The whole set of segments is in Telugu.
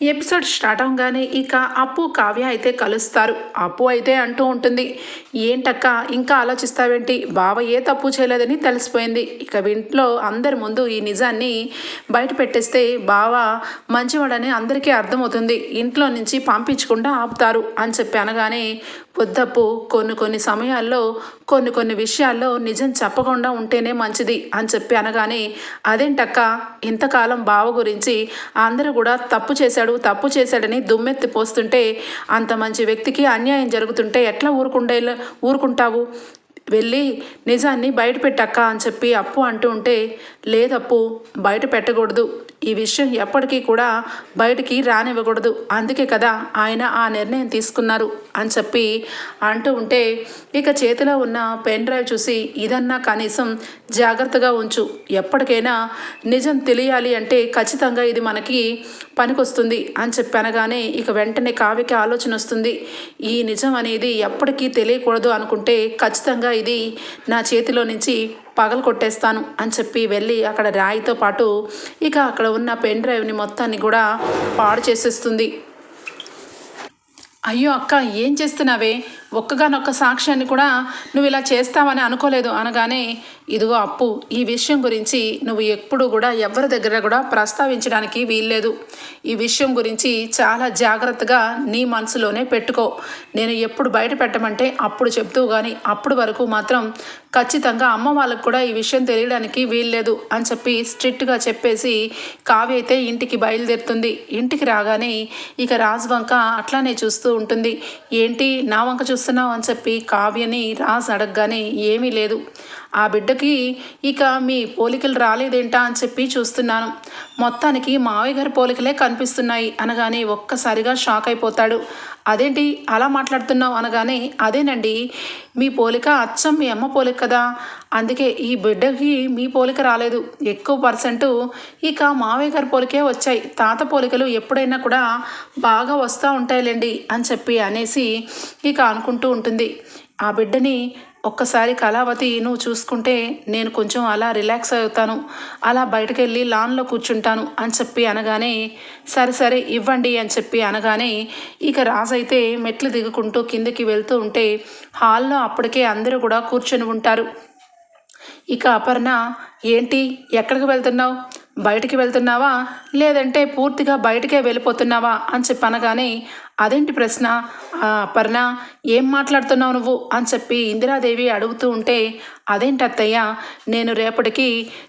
ఎపిసోడ్ స్టార్ట్ అవగానే ఇక అప్పు కావ్య అయితే కలుస్తారు. అప్పు అయితే అంటూ ఉంటుంది. ఏంటక్క ఇంకా ఆలోచిస్తావేంటి? బావ ఏ తప్పు చేయలేదని తెలిసిపోయింది. ఇక ఇంట్లో అందరి ముందు ఈ నిజాన్ని బయట పెట్టేస్తే బావ మంచివాడని అందరికీ అర్థమవుతుంది. ఇంట్లో నుంచి పంపించకుండా ఆపుతారు అని చెప్పి అనగానే వద్దప్పు కొన్ని కొన్ని సమయాల్లో కొన్ని కొన్ని విషయాల్లో నిజం చెప్పకుండా ఉంటేనే మంచిది అని చెప్పి అనగానే అదేంటక్క ఇంతకాలం బావ గురించి అందరూ కూడా తప్పు చేశాడు తప్పు చేశాడని దుమ్మెత్తి పోస్తుంటే అంత మంచి వ్యక్తికి అన్యాయం జరుగుతుంటే ఎట్లా ఊరుకుండే ఊరుకుంటావు? వెళ్ళి నిజాన్ని బయట పెట్టక్క అని చెప్పి అప్పు అంటూ ఉంటే లేదప్పు బయట పెట్టకూడదు. ఈ విషయం ఎప్పటికీ కూడా బయటికి రానివ్వకూడదు. అందుకే కదా ఆయన ఆ నిర్ణయం తీసుకున్నారు అని చెప్పి అంటూ ఉంటే ఇక చేతిలో ఉన్న పెన్ డ్రైవ్ చూసి ఇదన్నా కనీసం జాగ్రత్తగా ఉంచు. ఎప్పటికైనా నిజం తెలియాలి అంటే ఖచ్చితంగా ఇది మనకి పనికొస్తుంది అని చెప్పి అనగానే ఇక వెంటనే కావ్యకి ఆలోచన వస్తుంది. ఈ నిజం అనేది ఎప్పటికీ తెలియకూడదు అనుకుంటే ఖచ్చితంగా ఇది నా చేతిలో నుంచి పగలు కొట్టేస్తాను అని చెప్పి వెళ్ళి అక్కడ రాయితో పాటు ఇక అక్కడ ఉన్న పెన్ డ్రైవ్ని మొత్తాన్ని కూడా పాడు చేసేస్తుంది. అయ్యో అక్క ఏం చేస్తున్నావే? ఒక్కగానొక్క సాక్ష్యాన్ని కూడా నువ్వు ఇలా చేస్తావని అనుకోలేదు అనగానే ఇదిగో అప్పు ఈ విషయం గురించి నువ్వు ఎప్పుడు కూడా ఎవరి దగ్గర కూడా ప్రస్తావించడానికి వీల్లేదు. ఈ విషయం గురించి చాలా జాగ్రత్తగా నీ మనసులోనే పెట్టుకో. నేను ఎప్పుడు బయట పెట్టమంటే అప్పుడు చెప్తూ కానీ అప్పుడు వరకు మాత్రం ఖచ్చితంగా అమ్మ వాళ్ళకు కూడా ఈ విషయం తెలియడానికి వీల్లేదు అని చెప్పి స్ట్రిక్ట్గా చెప్పేసి కావ్య అయితే ఇంటికి బయలుదేరుతుంది. ఇంటికి రాగానే ఇక రాజు వంక అట్లానే చూస్తూ ఉంటుంది. ఏంటి నా వంక చూస్తున్నావు? అని చెప్పి కావ్యని రాజు అడగగానే ఏమీ లేదు. ఆ బిడ్డకి ఇక మీ పోలికలు రాలేదేంటా అని చెప్పి చూస్తున్నాను. మొత్తానికి మావయ్య గారి పోలికలే కనిపిస్తున్నాయి అనగానే ఒక్కసారిగా షాక్ అయిపోతాడు. అదేంటి అలా మాట్లాడుతున్నావు అనగానే అదేనండి మీ పోలిక అచ్చం మీ అమ్మ పోలిక కదా. అందుకే ఈ బిడ్డకి మీ పోలిక రాలేదు. ఎక్కువ పర్సెంట్ ఇక మావయ్య గారి పోలికే వచ్చాయి. తాత పోలికలు ఎప్పుడైనా కూడా బాగా వస్తూ ఉంటాయిలేండి అని చెప్పి అనేసి ఇక అనుకుంటూ ఉంటుంది. ఆ బిడ్డని ఒక్కసారి కళావతి నువ్వు చూసుకుంటే నేను కొంచెం అలా రిలాక్స్ అవుతాను. అలా బయటకు వెళ్ళి లాన్లో కూర్చుంటాను అని చెప్పి అనగానే సరే సరే ఇవ్వండి అని చెప్పి అనగానే ఇక రాజైతే మెట్లు దిగుకుంటూ కిందకి వెళ్తూ ఉంటే హాల్లో అప్పటికే అందరూ కూడా కూర్చొని ఉంటారు. ఇక అపర్ణ ఏంటి? ఎక్కడికి వెళ్తున్నావు? బయటికి వెళ్తున్నావా? లేదంటే పూర్తిగా బయటికే వెళ్ళిపోతున్నావా? అని చెప్పి అనగానే అదేంటి ప్రశ్న? అపర్ణ ఏం మాట్లాడుతున్నావు నువ్వు? అని చెప్పి ఇందిరాదేవి అడుగుతూ ఉంటే అదేంటి అత్తయ్య? నేను రేపటికి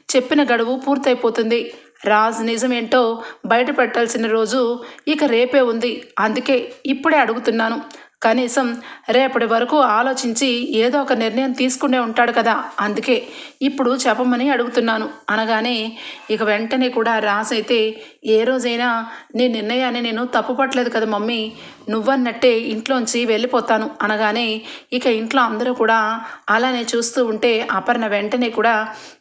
చెప్పిన గడువు పూర్తయిపోతుంది. రాజ్ నిజమేంటో బయట పెట్టాల్సిన రోజు ఇక రేపే ఉంది. అందుకే ఇప్పుడే అడుగుతున్నాను. కనీసం రేపటి వరకు ఆలోచించి ఏదో ఒక నిర్ణయం తీసుకునే ఉంటాడు కదా. అందుకే ఇప్పుడు చెప్పమని అడుగుతున్నాను. అనగానే ఇక వెంటనే కూడా రాసైతే ఏ రోజైనా నీ నిర్ణయాన్ని నేను తప్పుపట్టలేదు కదా మమ్మీ. నువ్వన్నట్టే ఇంట్లోంచి వెళ్ళిపోతాను. అనగానే ఇక ఇంట్లో అందరూ కూడా అలానే చూస్తూ ఉంటే అపర్ణ వెంటనే కూడా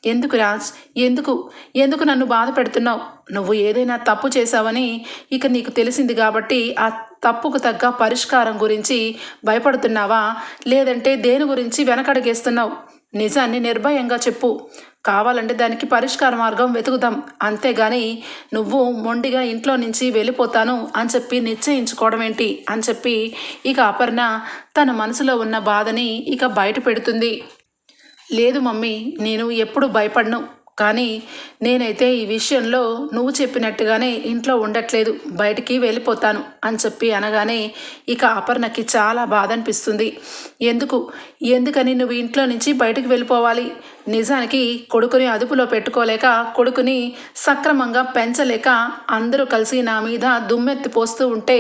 ఎందుకు రాజ్ ఎందుకు ఎందుకు నన్ను బాధ పెడుతున్నావు? నువ్వు ఏదైనా తప్పు చేశావని ఇక నీకు తెలిసింది కాబట్టి ఆ తప్పుకు తగ్గ పరిష్కారం గురించి భయపడుతున్నావా? లేదంటే దేని గురించి వెనకడుగేస్తున్నావు? నిజాన్ని నిర్భయంగా చెప్పు. కావాలంటే దానికి పరిష్కార మార్గం వెతుకుదాం. అంతేగాని నువ్వు మొండిగా ఇంట్లో నుంచి వెళ్ళిపోతాను అని చెప్పి నిశ్చయించుకోవడం ఏంటి అని చెప్పి ఇక అపర్ణ తన మనసులో ఉన్న బాధని ఇక బయట పెడుతుంది. లేదు మమ్మీ నేను ఎప్పుడు భయపడను. కానీ నేనైతే ఈ విషయంలో నువ్వు చెప్పినట్టుగానే ఇంట్లో ఉండట్లేదు బయటికి వెళ్ళిపోతాను అని చెప్పి అనగానే ఇక అపర్ణకి చాలా బాధ అనిపిస్తుంది ఎందుకు? ఎందుకని నువ్వు ఇంట్లో నుంచి బయటికి వెళ్ళిపోవాలి? నిజానికి కొడుకుని అదుపులో పెట్టుకోలేక కొడుకుని సక్రమంగా పెంచలేక అందరూ కలిసి నా మీద దుమ్మెత్తి పోస్తూ ఉంటే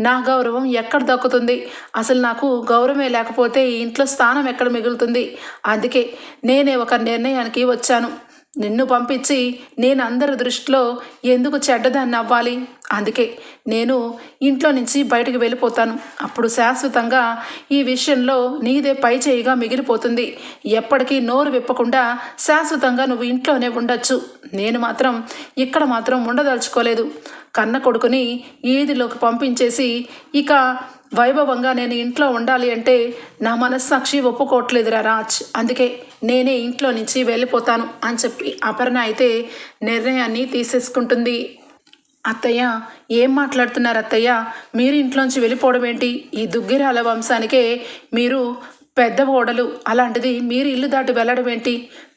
నా గౌరవం ఎక్కడ దక్కుతుంది? అసలు నాకు గౌరవమే లేకపోతే ఈ ఇంట్లో స్థానం ఎక్కడ మిగులుతుంది? అందుకే నేనే ఒక నిర్ణయానికి వచ్చాను. నిన్ను పంపించి నేను అందరి దృష్టిలో ఎందుకు చెడ్డదాన్ని అవ్వాలి? అందుకే నేను ఇంట్లో నుంచి బయటకు వెళ్ళిపోతాను. అప్పుడు శాశ్వతంగా ఈ విషయంలో నీదే పై చేయిగా మిగిలిపోతుంది. ఎప్పటికీ నోరు విప్పకుండా శాశ్వతంగా నువ్వు ఇంట్లోనే ఉండొచ్చు. నేను మాత్రం ఇక్కడ మాత్రం ఉండదలుచుకోలేదు. కన్న కొడుకుని ఈదిలోకి పంపించేసి ఇక వైభవంగా నేను ఇంట్లో ఉండాలి అంటే నా మనస్సాక్షి ఒప్పుకోవట్లేదురా రాజ్. అందుకే నేనే ఇంట్లో నుంచి వెళ్ళిపోతాను అని చెప్పి అపర్ణ అయితే నిర్ణయాన్ని తీసేసుకుంటుంది. అత్తయ్య ఏం మాట్లాడుతున్నారు అత్తయ్య? మీరు ఇంట్లోంచి వెళ్ళిపోవడం ఏంటి? ఈ దుగ్గిరాల వంశానికే మీరు పెద్ద ఓడలు. అలాంటిది మీరు ఇల్లు దాటి వెళ్ళడం ఏంటి?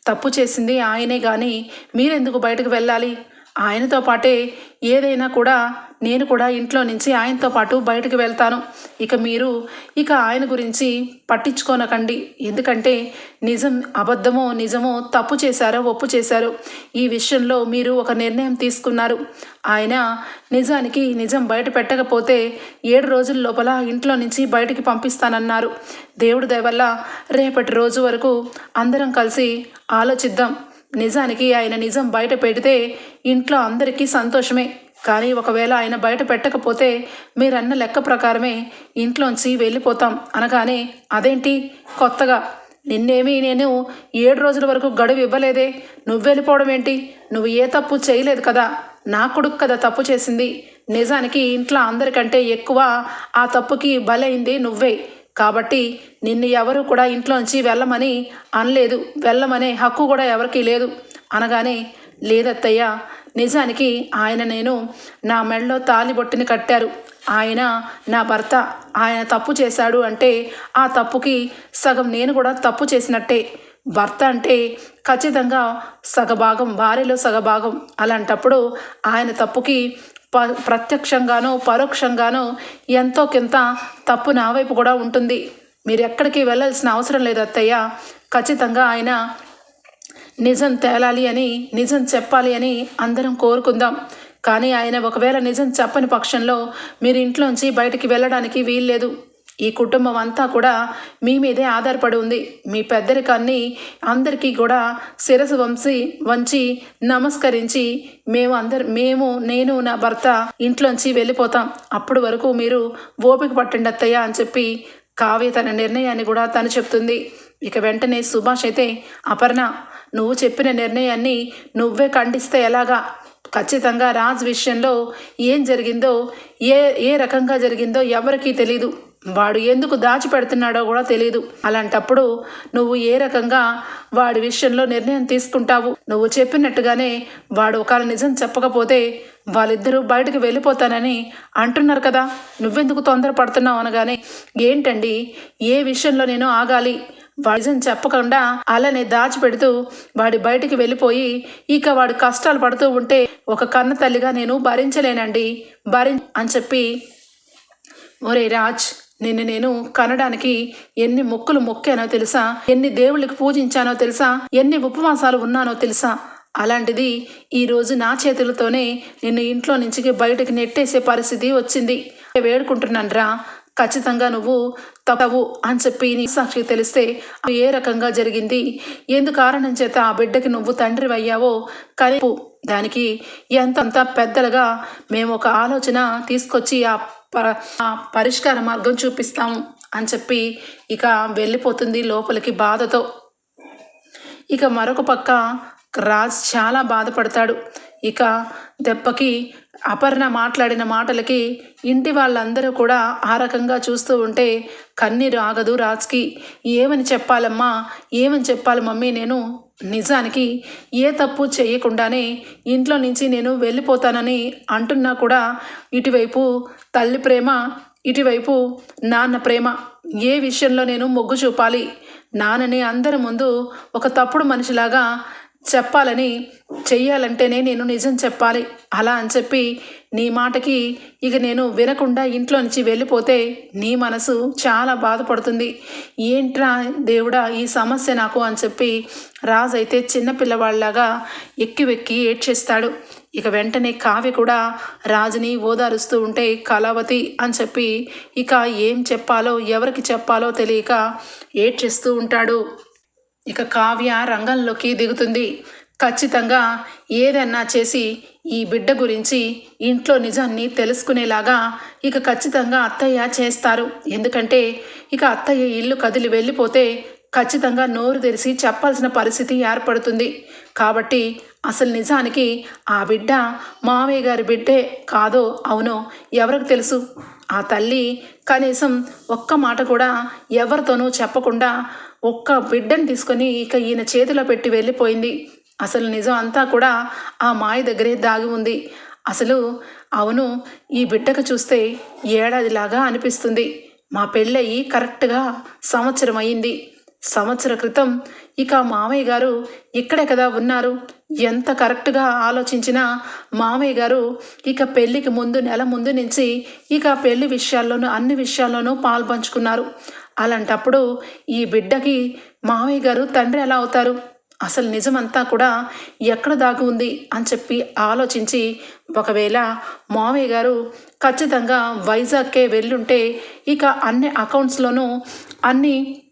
తప్పు చేసింది ఆయనే కానీ మీరెందుకు బయటకు వెళ్ళాలి? ఆయనతో పాటే ఏదైనా కూడా నేను కూడా ఇంట్లో నుంచి ఆయనతో పాటు బయటకు వెళ్తాను. ఇక మీరు ఇక ఆయన గురించి పట్టించుకోనకండి. ఎందుకంటే నిజం అబద్ధమో నిజమో తప్పు చేశారో ఒప్పు చేశారు ఈ విషయంలో మీరు ఒక నిర్ణయం తీసుకున్నారు. ఆయన నిజానికి నిజం బయట పెట్టకపోతే ఏడు రోజుల లోపల ఇంట్లో నుంచి బయటికి పంపిస్తానన్నారు. దేవుడి దయవల్ల రేపటి రోజు వరకు అందరం కలిసి ఆలోచిద్దాం. నిజానికి ఆయన నిజం బయట పెడితే ఇంట్లో అందరికీ సంతోషమే. కానీ ఒకవేళ ఆయన బయట పెట్టకపోతే మీరన్న లెక్క ప్రకారమే ఇంట్లోంచి వెళ్ళిపోతాం అనగానే అదేంటి? కొత్తగా. నిన్నేమీ నేను ఏడు రోజుల వరకు గడువు ఇవ్వలేదే. నువ్వు వెళ్ళిపోవడం ఏంటి? నువ్వు ఏ తప్పు చేయలేదు కదా. నా కొడుకు కదా తప్పు చేసింది. నిజానికి ఇంట్లో అందరికంటే ఎక్కువ ఆ తప్పుకి బలైంది నువ్వే. కాబట్టి నిన్ను ఎవరు కూడా ఇంట్లోంచి వెళ్ళమని అనలేదు. వెళ్ళమనే హక్కు కూడా ఎవరికీ లేదు. అనగానే లేదత్తయ్య నిజానికి ఆయన నేను నా మెడలో తాలిబొట్టుని కట్టారు. ఆయన నా భర్త ఆయన తప్పు చేశాడు అంటే ఆ తప్పుకి సగం నేను కూడా తప్పు చేసినట్టే. భర్త అంటే ఖచ్చితంగా సగభాగం భార్యలో సగభాగం. అలాంటప్పుడు ఆయన తప్పుకి ప ప్రత్యక్షంగానో పరోక్షంగానో ఎంతో కొంత తప్పు నా వైపు కూడా ఉంటుంది. మీరు ఎక్కడికి వెళ్ళాల్సిన అవసరం లేదు అత్తయ్య. ఖచ్చితంగా ఆయన నిజం తేలాలి అని నిజం చెప్పాలి అని అందరం కోరుకుందాం. కానీ ఆయన ఒకవేళ నిజం చెప్పని పక్షంలో మీరు ఇంట్లోంచి బయటికి వెళ్ళడానికి వీల్లేదు. ఈ కుటుంబం అంతా కూడా మీ మీదే ఆధారపడి ఉంది. మీ పెద్దరికాన్ని అందరికీ కూడా శిరసు వంశి వంచి నమస్కరించి మేము అందరు మేము నేను నా భర్త ఇంట్లోంచి వెళ్ళిపోతాం. అప్పటి వరకు మీరు ఓపిక పట్టండి అత్తయ్య అని చెప్పి కావ్య తన నిర్ణయాన్ని కూడా తను చెప్తుంది. ఇక వెంటనే సుభాష్ అయితే అపర్ణ నువ్వు చెప్పిన నిర్ణయాన్ని నువ్వే ఖండిస్తే ఎలాగా? ఖచ్చితంగా రాజ్ విషయంలో ఏం జరిగిందో ఏ ఏ రకంగా జరిగిందో ఎవరికీ తెలీదు. వాడు ఎందుకు దాచిపెడుతున్నాడో కూడా తెలియదు అలాంటప్పుడు నువ్వు ఏ రకంగా వాడి విషయంలో నిర్ణయం తీసుకుంటావు? నువ్వు చెప్పినట్టుగానే వాడు ఒకవేళ నిజం చెప్పకపోతే వాళ్ళిద్దరూ బయటకు వెళ్ళిపోతానని అంటున్నారు కదా. నువ్వెందుకు తొందరపడుతున్నావు అనగానే ఏంటండి ఏ విషయంలో నేను ఆగాలి? వాడి నిజం చెప్పకుండా అలానే దాచిపెడుతూ వాడి బయటికి వెళ్ళిపోయి ఇక వాడు కష్టాలు పడుతూ ఉంటే ఒక కన్న తల్లిగా నేను భరించలేనండి. భరి అని చెప్పి ఒరే రాజ్ నిన్ను నేను కనడానికి ఎన్ని మొక్కులు మొక్కానో తెలుసా? ఎన్ని దేవుళ్ళకి పూజించానో తెలుసా? ఎన్ని ఉపవాసాలు ఉన్నానో తెలుసా? అలాంటిది ఈరోజు నా చేతులతోనే నిన్ను ఇంట్లో నుంచి బయటకు నెట్టేసే పరిస్థితి వచ్చింది. వేడుకుంటున్నాను రా. ఖచ్చితంగా నువ్వు తప్పవు అని చెప్పి నీ సాక్షికి తెలిస్తే అవి ఏ రకంగా జరిగింది? ఎందు కారణం చేత ఆ బిడ్డకి నువ్వు తండ్రి అయ్యావో కలిపు దానికి ఎంతంత పెద్దలుగా మేము ఒక ఆలోచన తీసుకొచ్చి ఆ ప- పరిష్కార మార్గం చూపిస్తాము అని చెప్పి ఇక వెళ్ళిపోతుంది లోపలికి బాధతో. ఇక మరొక పక్క రాజ్ చాలా బాధపడతాడు. ఇక దెబ్బకి అపర్ణ మాట్లాడిన మాటలకి ఇంటి వాళ్ళందరూ కూడా ఆ రకంగా చూస్తూ ఉంటే కన్నీరు ఆగదు రాజ్కి. ఏమని చెప్పాలమ్మా? ఏమని చెప్పాలి మమ్మీ నేను? నిజానికి ఏ తప్పు చేయకుండానే ఇంట్లో నుంచి నేను వెళ్ళిపోతానని అంటున్నా కూడా ఇటువైపు తల్లి ప్రేమ ఇటువైపు నాన్న ప్రేమ. ఏ విషయంలో నేను మొగ్గు చూపాలి? నాన్నని అందరి ముందు ఒక తప్పుడు మనిషిలాగా చెప్పాలని చెయ్యాలంటేనే నేను నిజం చెప్పాలి. అలా అని చెప్పి నీ మాటకి ఇక నేను వినకుండా ఇంట్లో నుంచి వెళ్ళిపోతే నీ మనసు చాలా బాధపడుతుంది. ఏంట్రా దేవుడా ఈ సమస్య నాకు అని చెప్పి రాజు అయితే చిన్నపిల్లవాళ్ళలాగా ఎక్కివెక్కి ఏడ్చేస్తాడు. ఇక వెంటనే కావ్య కూడా రాజుని ఓదారుస్తూ ఉంటే కళావతి అని చెప్పి ఇక ఏం చెప్పాలో ఎవరికి చెప్పాలో తెలియక ఏడ్చేస్తూ ఉంటాడు. ఇక కావ్య రంగంలోకి దిగుతుంది. ఖచ్చితంగా ఏదన్నా చేసి ఈ బిడ్డ గురించి ఇంట్లో నిజాన్ని తెలుసుకునేలాగా ఇక ఖచ్చితంగా అత్తయ్య చేస్తారు. ఎందుకంటే ఇక అత్తయ్య ఇల్లు కదిలి వెళ్ళిపోతే ఖచ్చితంగా నోరు తెరిచి చెప్పాల్సిన పరిస్థితి ఏర్పడుతుంది. కాబట్టి అసలు నిజానికి ఆ బిడ్డ మావయ్య గారి బిడ్డే కాదో అవునో ఎవరికి తెలుసు? ఆ తల్లి కనీసం ఒక్క మాట కూడా ఎవరితోనూ చెప్పకుండా ఒక్క బిడ్డను తీసుకొని ఇక ఈయన చేతిలో పెట్టి వెళ్ళిపోయింది. అసలు నిజం అంతా కూడా ఆ మాయ దగ్గరే దాగి ఉంది. అసలు అవును ఈ బిడ్డకు చూస్తే ఏడాదిలాగా అనిపిస్తుంది. మా పెళ్ళయి కరెక్ట్గా సంవత్సరం అయింది. సంవత్సర క్రితం ఇక మామయ్య గారు ఇక్కడే కదా ఉన్నారు. ఎంత కరెక్ట్గా ఆలోచించినా మామయ్య గారు ఇక పెళ్ళికి ముందు నెల ముందు నుంచి ఇక పెళ్ళి విషయాల్లోనూ అన్ని విషయాల్లోనూ పాల్పంచుకున్నారు. అలాంటప్పుడు ఈ బిడ్డకి మామయ్య గారు తండ్రి ఎలా అవుతారు? అసలు నిజమంతా కూడా ఎక్కడ దాగి ఉంది అని చెప్పి ఆలోచించి ఒకవేళ మామయ్య గారు ఖచ్చితంగా వైజాగ్కే వెళ్ళుంటే ఇక అన్ని అకౌంట్స్లోనూ అన్ని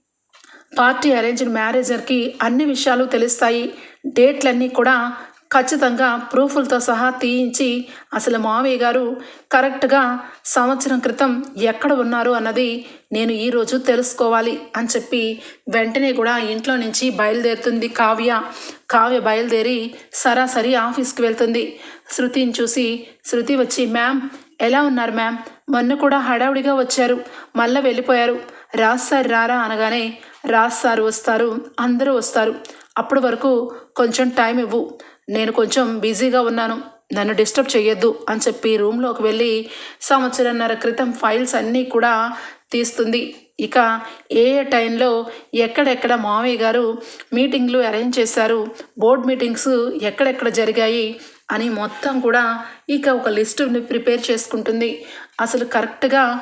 పార్టీ అరేంజ్డ్ మ్యారేజర్కి అన్ని విషయాలు తెలుస్తాయి. డేట్లన్నీ కూడా ఖచ్చితంగా ప్రూఫ్లతో సహా తీయించి అసలు మావయ్య గారు కరెక్ట్గా సంవత్సరం క్రితం ఎక్కడ ఉన్నారు అన్నది నేను ఈరోజు తెలుసుకోవాలి అని చెప్పి వెంటనే కూడా ఇంట్లో నుంచి బయలుదేరుతుంది కావ్య. కావ్య బయలుదేరి సరాసరి ఆఫీస్కి వెళ్తుంది. శృతిని చూసి శృతి వచ్చి మ్యామ్ ఎలా ఉన్నారు మ్యామ్? మొన్న కూడా హడావుడిగా వచ్చారు. మళ్ళీ వెళ్ళిపోయారు. రాస్తారు రారా అనగానే రాజ్ సార్ వస్తారు అందరూ వస్తారు. అప్పటి వరకు కొంచెం టైం ఇవ్వు. నేను కొంచెం బిజీగా ఉన్నాను. నన్ను డిస్టర్బ్ చేయొద్దు అని చెప్పి రూమ్లోకి వెళ్ళి సంవత్సరంన్నర క్రితం ఫైల్స్ అన్నీ కూడా తీస్తుంది. ఇక ఏ ఏ టైంలో ఎక్కడెక్కడ మావయ్య గారు మీటింగ్లు అరేంజ్ చేశారు బోర్డ్ మీటింగ్స్ ఎక్కడెక్కడ జరిగాయి అని మొత్తం కూడా ఇక ఒక లిస్టుని ప్రిపేర్ చేసుకుంటుంది. అసలు కరెక్ట్గా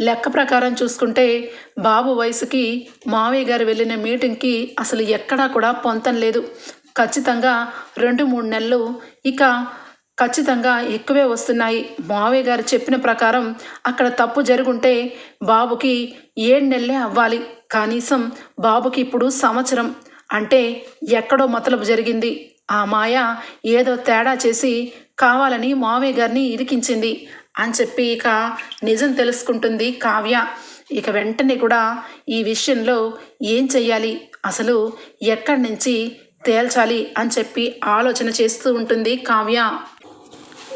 లెక్క ప్రకారం చూసుకుంటే బాబు వయసుకి మావయ్య గారు వెళ్ళిన మీటింగ్కి అసలు ఎక్కడా కూడా పొంతం లేదు. ఖచ్చితంగా రెండు మూడు నెలలు ఇక ఖచ్చితంగా ఎక్కువే వస్తున్నాయి. మావయ్య గారు చెప్పిన ప్రకారం అక్కడ తప్పు జరుగుంటే బాబుకి ఏడు నెలలే అవ్వాలి. కనీసం బాబుకి ఇప్పుడు సంవత్సరం. అంటే ఎక్కడో మతలబు జరిగింది. ఆ మాయ ఏదో తేడా చేసి కావాలని మావయ్య గారిని ఇరికించింది. అని చెప్పి ఇక నిజం తెలుసుకుంటుంది కావ్య. ఇక వెంటనే కూడా ఈ విషయంలో ఏం చెయ్యాలి? అసలు ఎక్కడి నుంచి తేల్చాలి? అని చెప్పి ఆలోచన చేస్తూ ఉంటుంది కావ్య.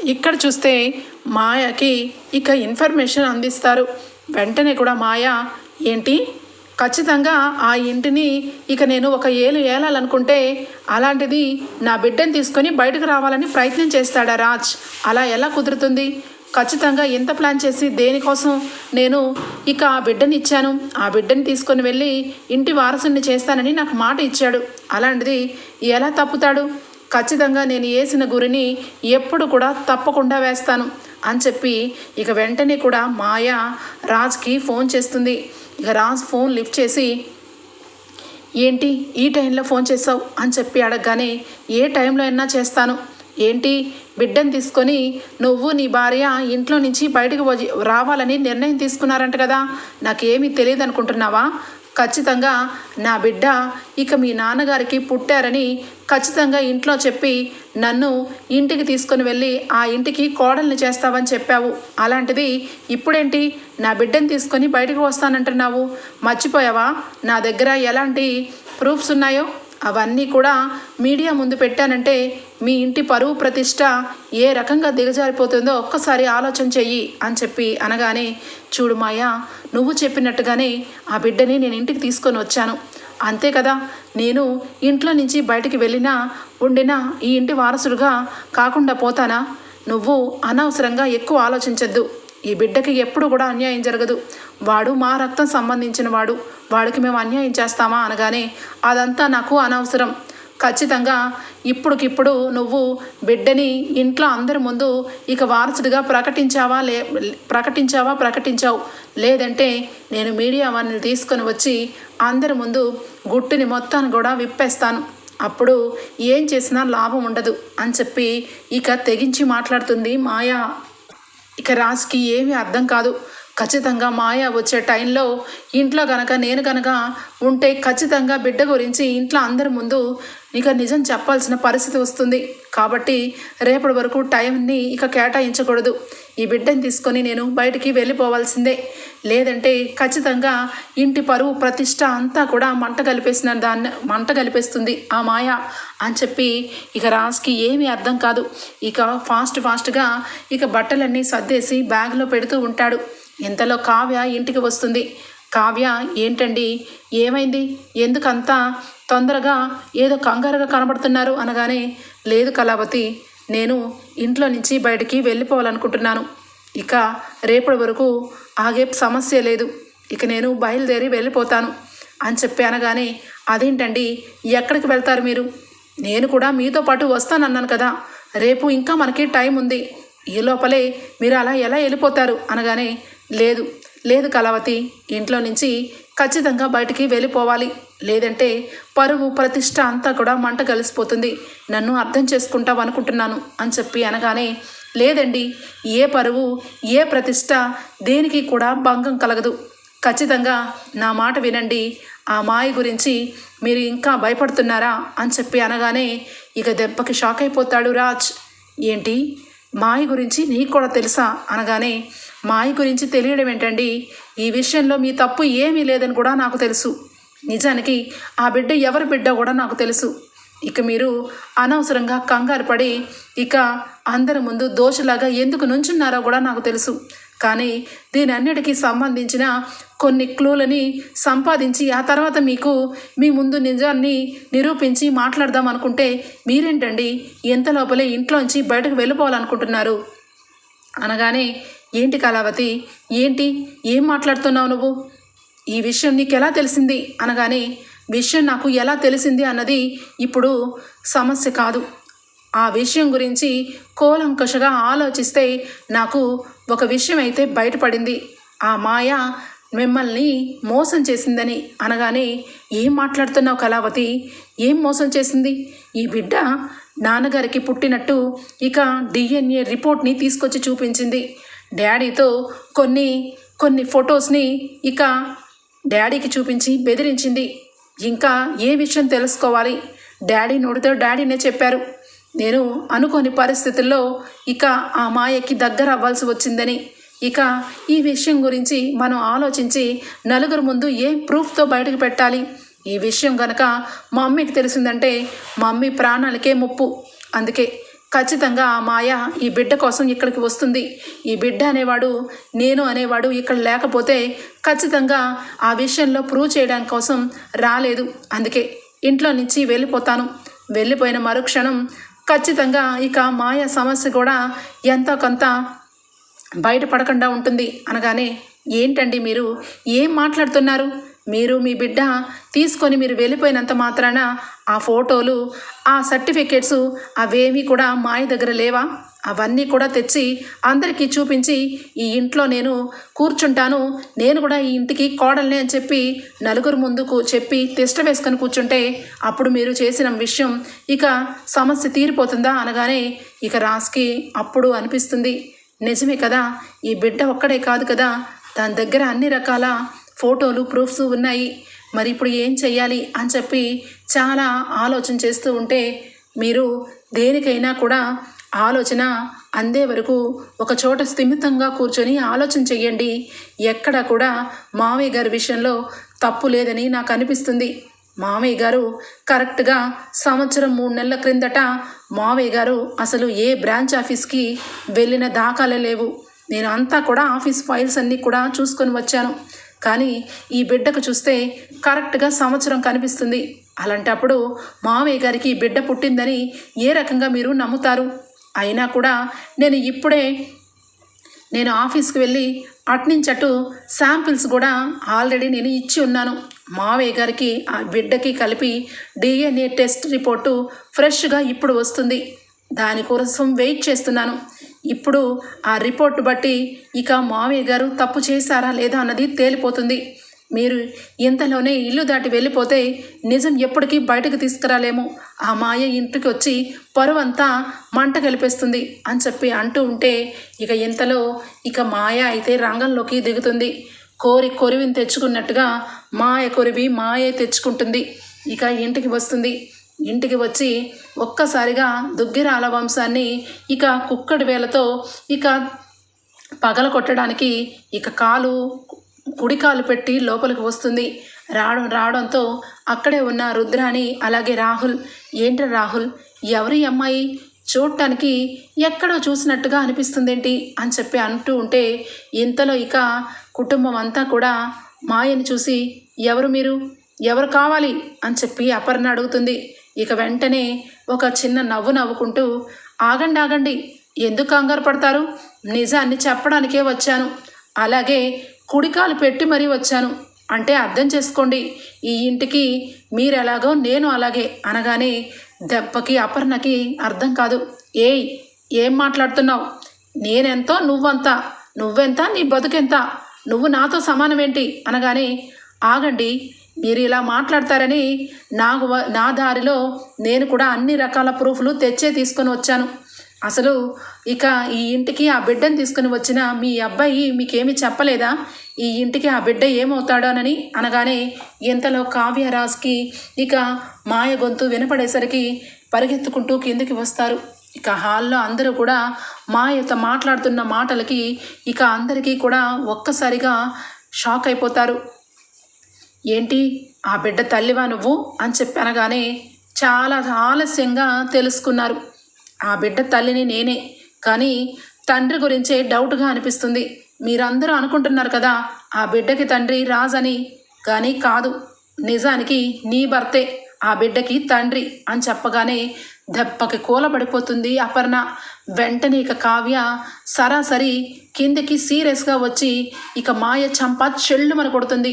ఇక్కడ చూస్తే మాయకి ఇక ఇన్ఫర్మేషన్ అందిస్తారు. వెంటనే కూడా మాయ ఏంటి? ఖచ్చితంగా ఆ ఇంటిని ఇక నేను ఒక ఏలు ఏలాలనుకుంటే అలాంటిది నా బిడ్డను తీసుకొని బయటకు రావాలని ప్రయత్నం చేస్తాడా రాజ్? అలా ఎలా కుదురుతుంది? ఖచ్చితంగా ఎంత ప్లాన్ చేసి దేనికోసం నేను ఇక ఆ బిడ్డని ఇచ్చాను ఆ బిడ్డని తీసుకొని వెళ్ళి ఇంటి వారసుని చేస్తానని నాకు మాట ఇచ్చాడు. అలాంటిది ఎలా తప్పుతాడు? ఖచ్చితంగా నేను వేసిన గురిని ఎప్పుడు కూడా తప్పకుండా వేస్తాను అని చెప్పి ఇక వెంటనే కూడా మాయ రాజ్కి ఫోన్ చేస్తుంది. ఇక రాజ్ ఫోన్ లిఫ్ట్ చేసి ఏంటి ఈ టైంలో ఫోన్ చేసావు? అని చెప్పి అడగగానే ఏ టైంలో అయినా చేస్తాను. ఏంటి? బిడ్డను తీసుకొని నువ్వు నీ భార్య ఇంట్లో నుంచి బయటకు వచ్చి- రావాలని నిర్ణయం తీసుకున్నారంట కదా. నాకేమీ తెలియదు అనుకుంటున్నావా? ఖచ్చితంగా నా బిడ్డ ఇక మీ నాన్నగారికి పుట్టారని ఖచ్చితంగా ఇంట్లో చెప్పి నన్ను ఇంటికి తీసుకొని వెళ్ళి ఆ ఇంటికి కోడల్ని చేస్తావని చెప్పావు. అలాంటిది ఇప్పుడేంటి? నా బిడ్డని తీసుకొని బయటకు వస్తానంటున్నావు. మర్చిపోయావా? నా దగ్గర ఎలాంటి ప్రూఫ్స్ ఉన్నాయో? అవన్నీ కూడా మీడియా ముందు పెట్టానంటే మీ ఇంటి పరువు ప్రతిష్ట ఏ రకంగా దిగజారిపోతుందో ఒక్కసారి ఆలోచన చెయ్యి అని చెప్పి అనగానే చూడు మాయా నువ్వు చెప్పినట్టుగానే ఆ బిడ్డని నేను ఇంటికి తీసుకొని వచ్చాను. అంతే కదా నేను ఇంట్లో నుంచి బయటికి వెళ్ళినా ఉండినా ఈ ఇంటి వారసుడుగా కాకుండా పోతానా? నువ్వు అనవసరంగా ఎక్కువ ఆలోచించద్దు. ఈ బిడ్డకి ఎప్పుడు కూడా అన్యాయం జరగదు. వాడు మా రక్తం సంబంధించిన వాడు. వాడికి మేము అన్యాయం చేస్తామా అనగానే అదంతా నాకు అనవసరం. ఖచ్చితంగా ఇప్పుడుకిప్పుడు నువ్వు బిడ్డని ఇంట్లో అందరి ముందు ఇక వారసుడిగా ప్రకటించావా లే ప్రకటించావా ప్రకటించావు. లేదంటే నేను మీడియా వారిని తీసుకొని వచ్చి అందరి ముందు గుట్టుని మొత్తాన్ని కూడా విప్పేస్తాను. అప్పుడు ఏం చేసినా లాభం ఉండదు అని చెప్పి ఇక తెగించి మాట్లాడుతుంది మాయా. ఇక రాజుకి ఏమీ అర్థం కాదు. ఖచ్చితంగా మాయ వచ్చే టైంలో ఇంట్లో గనక నేను గనక ఉంటే ఖచ్చితంగా బిడ్డ గురించి ఇంట్లో అందరి ముందు ఇక నిజం చెప్పాల్సిన పరిస్థితి వస్తుంది. కాబట్టి రేపటి వరకు టైంని ఇక కేటాయించకూడదు. ఈ బిడ్డని తీసుకొని నేను బయటికి వెళ్ళిపోవాల్సిందే. లేదంటే ఖచ్చితంగా ఇంటి పరువు ప్రతిష్ట అంతా కూడా మంట కలిపేసిన దాన్ని మంట కలిపేస్తుంది ఆ మాయ అని చెప్పి ఇక రాజ్కి ఏమీ అర్థం కాదు. ఇక ఫాస్ట్ ఫాస్ట్గా ఇక బట్టలన్నీ సర్దేసి బ్యాగ్లో పెడుతూ ఉంటాడు. ఇంతలో కావ్య ఇంటికి వస్తుంది? కావ్య ఏంటండి? ఏమైంది? ఎందుకంతా తొందరగా ఏదో కంగారుగా కనబడుతున్నారు అనగానే లేదు కళావతి నేను ఇంట్లో నుంచి బయటికి వెళ్ళిపోవాలనుకుంటున్నాను. ఇక రేపటి వరకు ఆగే సమస్య లేదు. ఇక నేను బయలుదేరి వెళ్ళిపోతాను అని చెప్పి అనగానే అదేంటండి? ఎక్కడికి వెళ్తారు మీరు? నేను కూడా మీతో పాటు వస్తానన్నాను కదా. రేపు ఇంకా మనకి టైం ఉంది. ఈ లోపలే మీరు అలా ఎలా వెళ్ళిపోతారు? అనగానే లేదు లేదు కళావతి ఇంట్లో నుంచి ఖచ్చితంగా బయటికి వెళ్ళిపోవాలి. లేదంటే పరువు ప్రతిష్ట అంతా కూడా మంట కలిసిపోతుంది. నన్ను అర్థం చేసుకుంటావు అనుకుంటున్నాను అని చెప్పి అనగానే లేదండి ఏ పరువు ఏ ప్రతిష్ట దేనికి కూడా భంగం కలగదు. ఖచ్చితంగా నా మాట వినండి. ఆ మాయ గురించి మీరు ఇంకా భయపడుతున్నారా అని చెప్పి అనగానే ఇక దెబ్బకి షాక్ అయిపోతాడు రాజ్. ఏంటి? మాయ గురించి నీకు కూడా తెలుసా? అనగానే మాయ గురించి తెలియడం ఏంటండి? ఈ విషయంలో మీ తప్పు ఏమీ లేదని కూడా నాకు తెలుసు. నిజానికి ఆ బిడ్డ ఎవరి బిడ్డ కూడా నాకు తెలుసు. ఇక మీరు అనవసరంగా కంగారు పడి ఇక అందరి ముందు దోషలాగా ఎందుకు నుంచున్నారో కూడా నాకు తెలుసు. కానీ దీని అన్నిటికీ సంబంధించిన కొన్ని క్లూలని సంపాదించి ఆ తర్వాత మీకు మీ ముందు నిజాన్ని నిరూపించి మాట్లాడదాం అనుకుంటే మీరేంటండి? ఎంత లోపలే ఇంట్లోంచి బయటకు వెళ్ళిపోవాలనుకుంటున్నారు? అనగానే ఏంటి కళావతి? ఏంటి? ఏం మాట్లాడుతున్నావు నువ్వు? ఈ విషయం నీకు ఎలా తెలిసింది? అనగానే విషయం నాకు ఎలా తెలిసింది అన్నది ఇప్పుడు సమస్య కాదు. ఆ విషయం గురించి కోలంకషగా ఆలోచిస్తే నాకు ఒక విషయం అయితే బయటపడింది. ఆ మాయ మిమ్మల్ని మోసం చేసిందని అనగానే ఏం మాట్లాడుతున్నావు కళావతి? ఏం మోసం చేసింది? ఈ బిడ్డ నాన్నగారికి పుట్టినట్టు ఇక డిఎన్ఏ రిపోర్ట్ని తీసుకొచ్చి చూపించింది. డాడీతో కొన్ని కొన్ని ఫొటోస్ని ఇక డాడీకి చూపించి బెదిరించింది. ఇంకా ఏ విషయం తెలుసుకోవాలి? డాడీ నోటితో డాడీనే చెప్పారు. నేను అనుకోని పరిస్థితుల్లో ఇక ఆ మాయకి దగ్గర అవ్వాల్సి వచ్చిందని. ఇక ఈ విషయం గురించి మనం ఆలోచించి నలుగురు ముందు ఏ ప్రూఫ్తో బయటకు పెట్టాలి? ఈ విషయం గనక మా మమ్మీకి తెలిసిందంటే మా మమ్మీ ప్రాణాలకే ముప్పు. అందుకే ఖచ్చితంగా ఆ మాయ ఈ బిడ్డ కోసం ఇక్కడికి వస్తుంది. ఈ బిడ్డ అనేవాడు నేను అనేవాడు ఇక్కడ లేకపోతే ఖచ్చితంగా ఆ విషయంలో ప్రూవ్ చేయడం కోసం రాలేదు. అందుకే ఇంట్లో నుంచి వెళ్ళిపోతాను. వెళ్ళిపోయిన మరుక్షణం ఖచ్చితంగా ఇక మాయ సమస్య కూడా ఎంతో కొంత బయటపడకుండా ఉంటుంది. అనగానే ఏంటండి మీరు? ఏం మాట్లాడుతున్నారు? మీరు మీ బిడ్డ తీసుకొని మీరు వెళ్ళిపోయినంత మాత్రాన ఆ ఫోటోలు ఆ సర్టిఫికేట్స్ అవేమీ కూడా మాయ దగ్గర లేవా? అవన్నీ కూడా తెచ్చి అందరికీ చూపించి ఈ ఇంట్లో నేను కూర్చుంటాను నేను కూడా ఈ ఇంటికి కోడల్ని అని చెప్పి నలుగురు ముందుకు చెప్పి తిష్ట వేసుకొని కూర్చుంటే అప్పుడు మీరు చేసిన విషయం ఇక సమస్య తీరిపోతుందా అనగానే ఇక రాస్కి అప్పుడు అనిపిస్తుంది. నిజమే కదా ఈ బిడ్డ ఒక్కడే కాదు కదా దాని దగ్గర అన్ని రకాల ఫోటోలు ప్రూఫ్స్ ఉన్నాయి. మరి ఇప్పుడు ఏం చెయ్యాలి అని చెప్పి చాలా ఆలోచన చేస్తూ ఉంటే మీరు దేనికైనా కూడా ఆలోచన అందే వరకు ఒక చోట స్థిమితంగా కూర్చొని ఆలోచన చెయ్యండి. ఎక్కడ కూడా మావయ్య గారి విషయంలో తప్పు లేదని నాకు అనిపిస్తుంది. మావయ్య గారు కరెక్ట్గా సంవత్సరం మూడు నెలల క్రిందట మావయ్య గారు అసలు ఏ బ్రాంచ్ ఆఫీస్కి వెళ్ళిన దాఖలే లేవు. నేను అంతా కూడా ఆఫీస్ ఫైల్స్ అన్నీ కూడా చూసుకొని వచ్చాను. కానీ ఈ బిడ్డకు చూస్తే కరెక్ట్గా సంవత్సరం కనిపిస్తుంది. అలాంటప్పుడు మామయ్య గారికి ఈ బిడ్డ పుట్టిందని ఏ రకంగా మీరు నమ్ముతారు? అయినా కూడా నేను ఇప్పుడే నేను ఆఫీస్కి వెళ్ళి అట్నుంచి అటు శాంపిల్స్ కూడా ఆల్రెడీ నేను ఇచ్చి ఉన్నాను. మావయ్య గారికి ఆ బిడ్డకి కలిపి డిఎన్ఏ టెస్ట్ రిపోర్టు ఫ్రెష్గా ఇప్పుడు వస్తుంది. దానికోసం వెయిట్ చేస్తున్నాను. ఇప్పుడు ఆ రిపోర్ట్ బట్టి ఇక మావయ్య గారు తప్పు చేశారా లేదా అన్నది తేలిపోతుంది. మీరు ఇంతలోనే ఇల్లు దాటి వెళ్ళిపోతే నిజం ఎప్పటికీ బయటకు తీసుకురాలేము. ఆ మాయ ఇంటికి వచ్చి పరువంతా మంట కలిపేస్తుంది అని చెప్పి అంటూ ఉంటే ఇక ఇంతలో ఇక మాయ అయితే రంగంలోకి దిగుతుంది. కోరి కొరివిని తెచ్చుకున్నట్టుగా మాయ కొరివి మాయే తెచ్చుకుంటుంది. ఇక ఇంటికి వస్తుంది. ఇంటికి వచ్చి ఒక్కసారిగా దుగ్గిరాల వంశాన్ని ఇక కుక్కడి వేలతో ఇక పగల కొట్టడానికి ఇక కాలు కుడికాలు పెట్టి లోపలికి వస్తుంది. రావడం రావడంతో అక్కడే ఉన్న రుద్రాని అలాగే రాహుల్ ఏంటి రాహుల్ ఎవరి అమ్మాయి? చూడటానికి ఎక్కడో చూసినట్టుగా అనిపిస్తుందేంటి? అని చెప్పి అంటూ ఉంటే ఇంతలో ఇక కుటుంబం అంతా కూడా మాయని చూసి ఎవరు మీరు? ఎవరు కావాలి? అని చెప్పి అపర్ణ అడుగుతుంది. ఇక వెంటనే ఒక చిన్న నవ్వు నవ్వుకుంటూ ఆగండి ఆగండి ఎందుకు కంగారు పడతారు? నిజాన్ని చెప్పడానికే వచ్చాను. అలాగే కుడికాలు పెట్టి మరీ వచ్చాను. అంటే అర్థం చేసుకోండి ఈ ఇంటికి మీరు ఎలాగో నేను అలాగే అనగానే దెబ్బకి అపర్ణకి అర్థం కాదు. ఏయ్ ఏం మాట్లాడుతున్నావు? నేనెంతో నువ్వంత నువ్వెంత నీ బతుకెంత? నువ్వు నాతో సమానమేంటి? అనగానే ఆగండి మీరు ఇలా మాట్లాడతారని నాకు వ- నా దారిలో నేను కూడా అన్ని రకాల ప్రూఫ్లు తెచ్చే తీసుకొని వచ్చాను. అసలు ఇక ఈ ఇంటికి ఆ బిడ్డను తీసుకుని వచ్చిన మీ అబ్బాయి మీకేమీ చెప్పలేదా? ఈ ఇంటికి ఆ బిడ్డ ఏమవుతాడోనని అనగానే ఇంతలో కావ్యరాజ్కి ఇక మాయ గొంతు వినపడేసరికి పరిగెత్తుకుంటూ కిందికి వస్తారు. ఇక హాల్లో అందరూ కూడా మాయతో మాట్లాడుతున్న మాటలకి ఇక అందరికీ కూడా ఒక్కసారిగా షాక్ అయిపోతారు. ఏంటి? ఆ బిడ్డ తల్లివా నువ్వు? అని చెప్పి అనగానే చాలా ఆలస్యంగా తెలుసుకున్నారు. ఆ బిడ్డ తల్లిని నేనే కానీ తండ్రి గురించే డౌట్గా అనిపిస్తుంది. మీరందరూ అనుకుంటున్నారు కదా ఆ బిడ్డకి తండ్రి రాజని కానీ కాదు. నిజానికి నీ భర్తే ఆ బిడ్డకి తండ్రి అని చెప్పగానే దెబ్బకి కూలబడిపోతుంది అపర్ణ. వెంటనే ఇక కావ్య సరాసరి కిందకి సీరియస్గా వచ్చి ఇక మాయ చంప చెల్లుమని కొడుతుంది.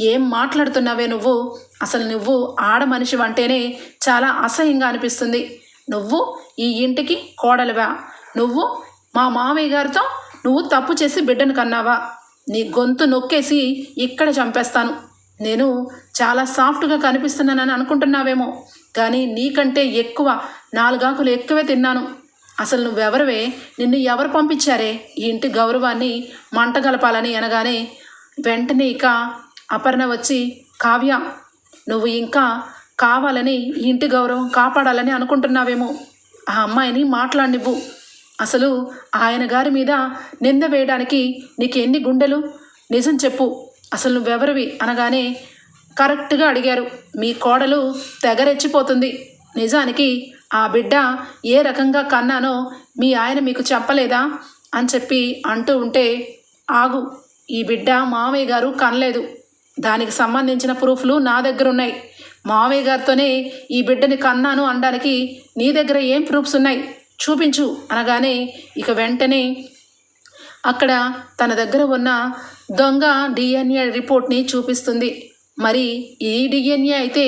ఏం మాట్లాడుతున్నావే నువ్వు? అసలు నువ్వు ఆడ మనిషి అంటేనే చాలా అసహ్యంగా అనిపిస్తుంది. నువ్వు ఈ ఇంటికి కోడలివా? నువ్వు మా మామయ్య గారితో నువ్వు తప్పు చేసి బిడ్డను కన్నావా? నీ గొంతు నొక్కేసి ఇక్కడ చంపేస్తాను. నేను చాలా సాఫ్ట్గా కనిపిస్తున్నానని అనుకుంటున్నావేమో. కానీ నీకంటే ఎక్కువ నాలుగాకులు ఎక్కువే తిన్నాను. అసలు నువ్వెవరివే? నిన్ను ఎవరు పంపించారే? ఈ ఇంటి గౌరవాన్ని మంటగలపాలని అనగానే వెంటనే ఇక అపర్ణ వచ్చి కావ్య నువ్వు ఇంకా కావాలని ఇంటి గౌరవం కాపాడాలని అనుకుంటున్నావేమో. ఆ అమ్మాయిని మాట్లాడినివ్వు. అసలు ఆయన గారి మీద నింద వేయడానికి నీకు ఎన్ని గుండెలు? నిజం చెప్పు. అసలు నువ్వెవరివి? అనగానే కరెక్ట్గా అడిగారు. మీ కోడలు తెగరెచ్చిపోతుంది. నిజానికి ఆ బిడ్డ ఏ రకంగా కన్నానో మీ ఆయన మీకు చెప్పలేదా? అని చెప్పి అంటూ ఉంటే ఆగు ఈ బిడ్డ మావయ్య గారు కనలేదు. దానికి సంబంధించిన ప్రూఫ్లు నా దగ్గర ఉన్నాయి మావయ్య గారితోనే ఈ బిడ్డని కన్నాను అనడానికి నీ దగ్గర ఏం ప్రూఫ్స్ ఉన్నాయి? చూపించు అనగానే ఇక వెంటనే అక్కడ తన దగ్గర ఉన్న దొంగ డిఎన్ఏ రిపోర్ట్ని చూపిస్తుంది. మరి ఈ డిఎన్ఏ అయితే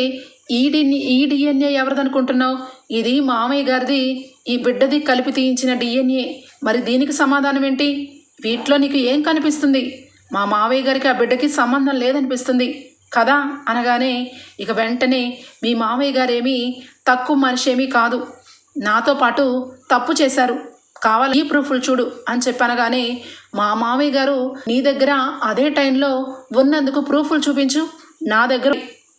ఈ డి ఈ డిఎన్ఏ ఎవరిదనుకుంటున్నావు? ఇది మామయ్య గారిది ఈ బిడ్డది కలిపి తీయించిన డిఎన్ఏ. మరి దీనికి సమాధానం ఏంటి వీటిలో నీకు ఏం కనిపిస్తుంది? మా మావయ్య గారికి ఆ బిడ్డకి సంబంధం లేదనిపిస్తుంది. కదా? అనగానే ఇక వెంటనే మీ మామయ్య గారేమీ తక్కువ మనిషి ఏమీ కాదు. నాతో పాటు తప్పు చేశారు. కావాలి ఈ ప్రూఫ్లు చూడు అని చెప్పనగానే మా మావయ్య గారు నీ దగ్గర అదే టైంలో ఉన్నందుకు ప్రూఫ్లు చూపించు. నా దగ్గర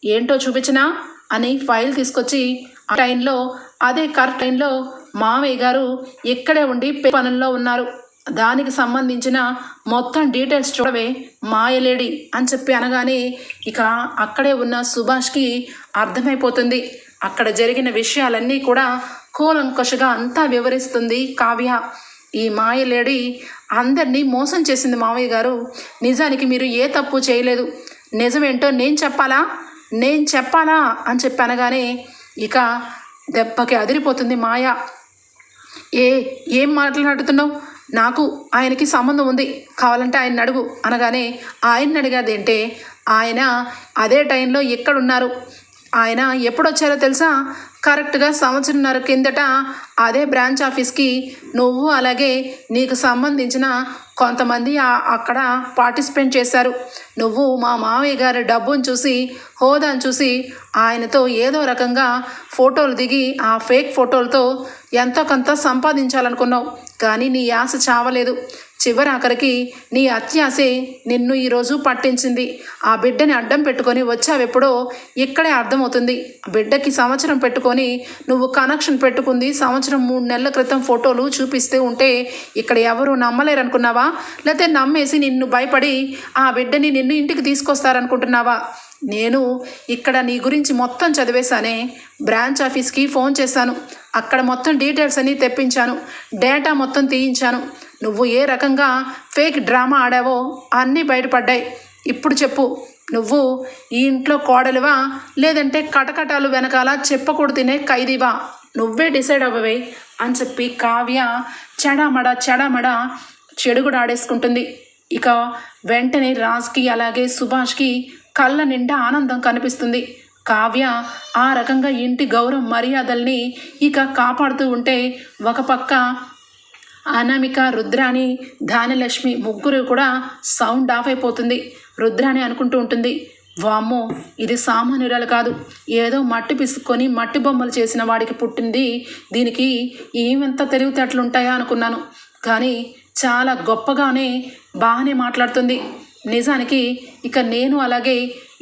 ఏంటో చూపించినా అని ఫైల్ తీసుకొచ్చి ఆ టైంలో అదే కరెక్ట్ టైంలో మావయ్య గారు ఇక్కడే ఉండి పే పనుల్లో ఉన్నారు. దానికి సంబంధించిన మొత్తం డీటెయిల్స్ చూడవే మాయలేడి అని చెప్పి అనగానే ఇక అక్కడే ఉన్న సుభాష్కి అర్థమైపోతుంది. అక్కడ జరిగిన విషయాలన్నీ కూడా కూలంకషగా అంతా వివరిస్తుంది కావ్య. ఈ మాయలేడి అందరినీ మోసం చేసింది మావయ్య గారు. నిజానికి మీరు ఏ తప్పు చేయలేదు. నిజమేంటో నేను చెప్పాలా? నేను చెప్పాలా? అని చెప్పి అనగానే ఇక దెబ్బకి అదిరిపోతుంది మాయ. ఏ ఏం మాట్లాడుతున్నావు? నాకు ఆయనకి సంబంధం ఉంది కావాలంటే ఆయన అడుగు అనగానే ఆయన అడిగాదేంటే ఆయన అదే టైంలో ఎక్కడున్నారు? ఆయన ఎప్పుడొచ్చారో తెలుసా? కరెక్ట్గా సంవత్సరంన్నర కిందట అదే బ్రాంచ్ ఆఫీస్కి నువ్వు అలాగే నీకు సంబంధించిన కొంతమంది అక్కడ పార్టిసిపేట్ చేశారు. నువ్వు మా మావయ్య గారి డబ్బును చూసి హోదాను చూసి ఆయనతో ఏదో రకంగా ఫోటోలు దిగి ఆ ఫేక్ ఫోటోలతో ఎంతో కొంత సంపాదించాలనుకున్నావు. కానీ నీ ఆశ చావలేదు. చివరి ఆఖరికి నీ అత్యాసే నిన్ను ఈరోజు పట్టించింది. ఆ బిడ్డని అడ్డం పెట్టుకొని వచ్చావెప్పుడో ఇక్కడే అర్థమవుతుంది. బిడ్డకి సంవత్సరం పెట్టుకొని నువ్వు కనెక్షన్ పెట్టుకుంది సంవత్సరం మూడు నెలల క్రితం ఫోటోలు చూపిస్తూ ఉంటే ఇక్కడ ఎవరు నమ్మలేరు అనుకున్నావా లేకపోతే నమ్మేసి నిన్ను భయపడి ఆ బిడ్డని నిన్ను ఇంటికి తీసుకొస్తారనుకుంటున్నావా? నేను ఇక్కడ నీ గురించి మొత్తం చదివేశానే. బ్రాంచ్ ఆఫీస్కి ఫోన్ చేశాను. అక్కడ మొత్తం డీటెయిల్స్ అన్నీ తెప్పించాను. డేటా మొత్తం తీయించాను. నువ్వు ఏ రకంగా ఫేక్ డ్రామా ఆడావో అన్నీ బయటపడ్డాయి. ఇప్పుడు చెప్పు నువ్వు ఈ ఇంట్లో కోడలివా? లేదంటే కటకటాలు వెనకాల చెప్పకూడదు తినే ఖైదీవా? నువ్వే డిసైడ్ అవ్వవే అని చెప్పి కావ్య చెడామడ చెడామడ చెడుగుడు ఆడేసుకుంటుంది. ఇక వెంటనే రాజ్కి అలాగే సుభాష్కి కళ్ళ నిండా ఆనందం కనిపిస్తుంది. కావ్య ఆ రకంగా ఇంటి గౌరవ మర్యాదల్ని ఇక కాపాడుతూ ఉంటే ఒక పక్క అనామిక రుద్రాణి ధాన్యలక్ష్మి ముగ్గురు కూడా సౌండ్ ఆఫ్ అయిపోతుంది. రుద్రాణి అనుకుంటూ ఉంటుంది వామ్మో ఇది సామాన్యురాలు కాదు. ఏదో మట్టి పిసుక్కొని మట్టి బొమ్మలు చేసిన వాడికి పుట్టింది. దీనికి ఏమంత తెలివితేటలు ఉంటాయా అనుకున్నాను. కానీ చాలా గొప్పగానే బాగానే మాట్లాడుతుంది. నిజానికి ఇక నేను అలాగే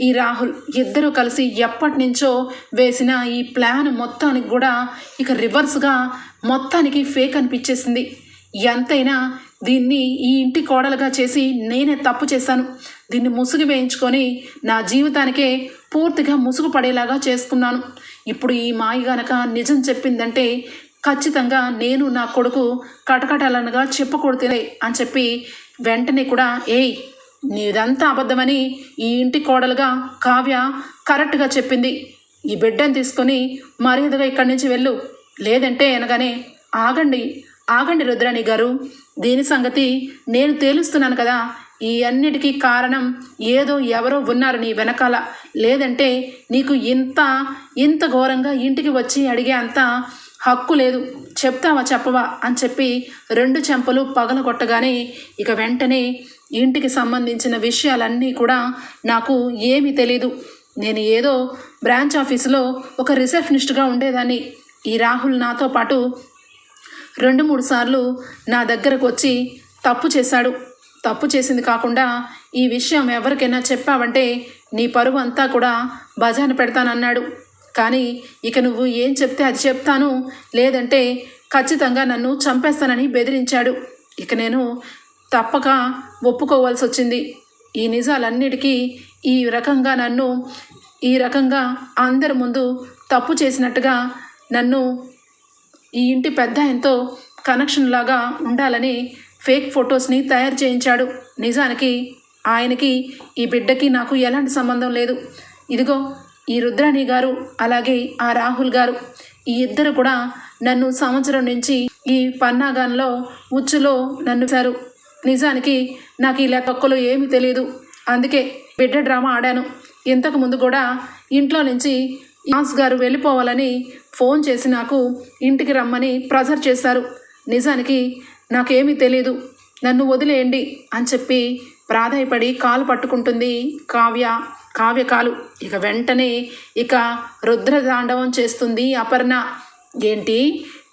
ఈ రాహుల్ ఇద్దరూ కలిసి ఎప్పటి నుంచో వేసిన ఈ ప్లాన్ మొత్తానికి కూడా ఇక రివర్స్గా మొత్తానికి ఫేక్ అనిపించేసింది. ఎంతైనా దీన్ని ఈ ఇంటి కోడలుగా చేసి నేనే తప్పు చేశాను. దీన్ని ముసుగు వేయించుకొని నా జీవితానికే పూర్తిగా ముసుగు పడేలాగా చేసుకున్నాను. ఇప్పుడు ఈ మాయ గనక నిజం చెప్పిందంటే ఖచ్చితంగా నేను నా కొడుకు కటకటాలనగా చెప్పకూడదులే అని చెప్పి వెంటనే కూడా ఏయ్ నీదంతా అబద్ధమని ఈ ఇంటి కోడలుగా కావ్య కరెక్ట్గా చెప్పింది. ఈ బిడ్డను తీసుకొని మర్యాదగా ఇక్కడి నుంచి వెళ్ళు. లేదంటే అనగానే ఆగండి ఆగండి రుద్రాణి గారు. దీని సంగతి నేను తేలుస్తున్నాను కదా. ఈ అన్నిటికీ కారణం ఏదో ఎవరో ఉన్నారు నీ వెనకాల. లేదంటే నీకు ఇంత ఇంత ఘోరంగా ఇంటికి వచ్చి అడిగే అంత హక్కు లేదు. చెప్తావా చెప్పవా అని చెప్పి రెండు చెంపలు పగలగొట్టగానే ఇక వెంటనే ఇంటికి సంబంధించిన విషయాలన్నీ కూడా నాకు ఏమీ తెలీదు. నేను ఏదో బ్రాంచ్ ఆఫీసులో ఒక రిసెప్షనిస్ట్గా ఉండేదాన్ని. ఈ రాహుల్ నాతో పాటు రెండు మూడు సార్లు నా దగ్గరకు వచ్చి తప్పు చేశాడు. తప్పు చేసింది కాకుండా ఈ విషయం ఎవరికైనా చెప్పావంటే నీ పరువు అంతా కూడా బజాన పెడతానన్నాడు. కానీ ఇక నువ్వు ఏం చెప్తే అది చెప్తాను. లేదంటే ఖచ్చితంగా నన్ను చంపేస్తానని బెదిరించాడు. ఇక నేను తప్పక ఒప్పుకోవాల్సి వచ్చింది. ఈ నిజాలన్నిటికీ ఈ రకంగా నన్ను ఈ రకంగా అందరి ముందు తప్పు చేసినట్టుగా నన్ను ఈ ఇంటి పెద్ద ఆయనతో కనెక్షన్ లాగా ఉండాలని ఫేక్ ఫొటోస్ని తయారు చేయించాడు. నిజానికి ఆయనకి ఈ బిడ్డకి నాకు ఎలాంటి సంబంధం లేదు. ఇదిగో ఈ రుద్రాణి గారు అలాగే ఆ రాహుల్ గారు ఈ ఇద్దరు కూడా నన్ను సంవత్సరం నుంచి ఈ పన్నాగాన్లో ఉచ్చులో నన్ను సారు నిజానికి నాకు ఈ లెక్కలు ఏమీ తెలియదు అందుకే బిడ్డ డ్రామా ఆడాను. ఇంతకు ముందు కూడా ఇంట్లో నుంచి మాస్ గారు వెళ్ళిపోవాలని ఫోన్ చేసి నాకు ఇంటికి రమ్మని ప్రెజర్ చేశారు. నిజానికి నాకేమీ తెలియదు నన్ను వదిలేయండి అని చెప్పి ప్రాధాయపడి కాలు పట్టుకుంటుంది కావ్య కావ్యకాలు ఇక వెంటనే ఇక రుద్రతాండవం చేస్తుంది అపర్ణ. ఏంటి?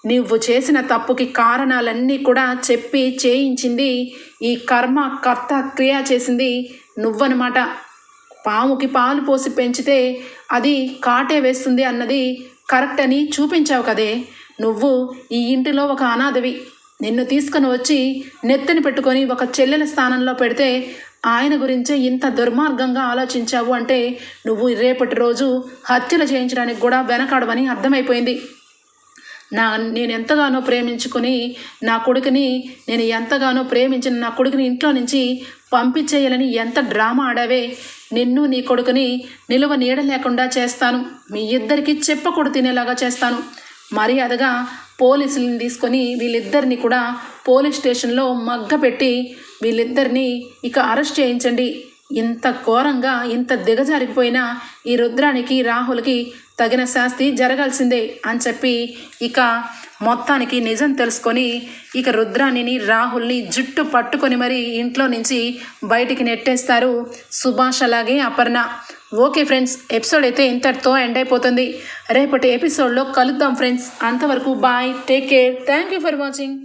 నువ్వు చేసిన తప్పుకి కారణాలన్నీ కూడా చెప్పి చేయించింది ఈ కర్మ కర్త క్రియ చేసింది నువ్వనమాట పాముకి పాలు పోసి పెంచితే అది కాటే వేస్తుంది అన్నది కరెక్ట్ అని చూపించావు కదే. నువ్వు ఈ ఇంటిలో ఒక అనాథవి. నిన్ను తీసుకొని వచ్చి నెత్తిని పెట్టుకొని ఒక చెల్లెల స్థానంలో పెడితే ఆయన గురించే ఇంత దుర్మార్గంగా ఆలోచించావు అంటే నువ్వు రేపటి రోజు హత్యలు చేయించడానికి కూడా వెనకాడవని అర్థమైపోయింది. నా నేను ఎంతగానో ప్రేమించుకుని నా కొడుకుని నేను ఎంతగానో ప్రేమించిన నా కొడుకుని ఇంట్లో నుంచి పంపించేయాలని ఎంత డ్రామా ఆడావే? నిన్ను నీ కొడుకుని నిలువ నీడ లేకుండా చేస్తాను. మీ ఇద్దరికి చెప్పకూడదు తినేలాగా చేస్తాను. మర్యాదగా పోలీసులను తీసుకొని వీళ్ళిద్దరిని కూడా పోలీస్ స్టేషన్లో మగ్గపెట్టి వీళ్ళిద్దరిని ఇక అరెస్ట్ చేయించండి. ఇంత ఘోరంగా ఇంత దిగజారిపోయినా ఈ రుద్రానికి రాహుల్కి తగిన శాస్తి జరగాల్సిందే అని చెప్పి ఇక మొత్తానికి నిజం తెలుసుకొని ఇక రుద్రాణిని రాహుల్ని జుట్టు పట్టుకొని మరి ఇంట్లో నుంచి బయటికి నెట్టేస్తారు సుభాష్ అలాగే అపర్ణ. ఓకే ఫ్రెండ్స్ ఎపిసోడ్ అయితే ఇంతటితో ఎండ్ అయిపోతుంది. రేపటి ఎపిసోడ్లో కలుద్దాం ఫ్రెండ్స్. అంతవరకు bye take care thank you for watching.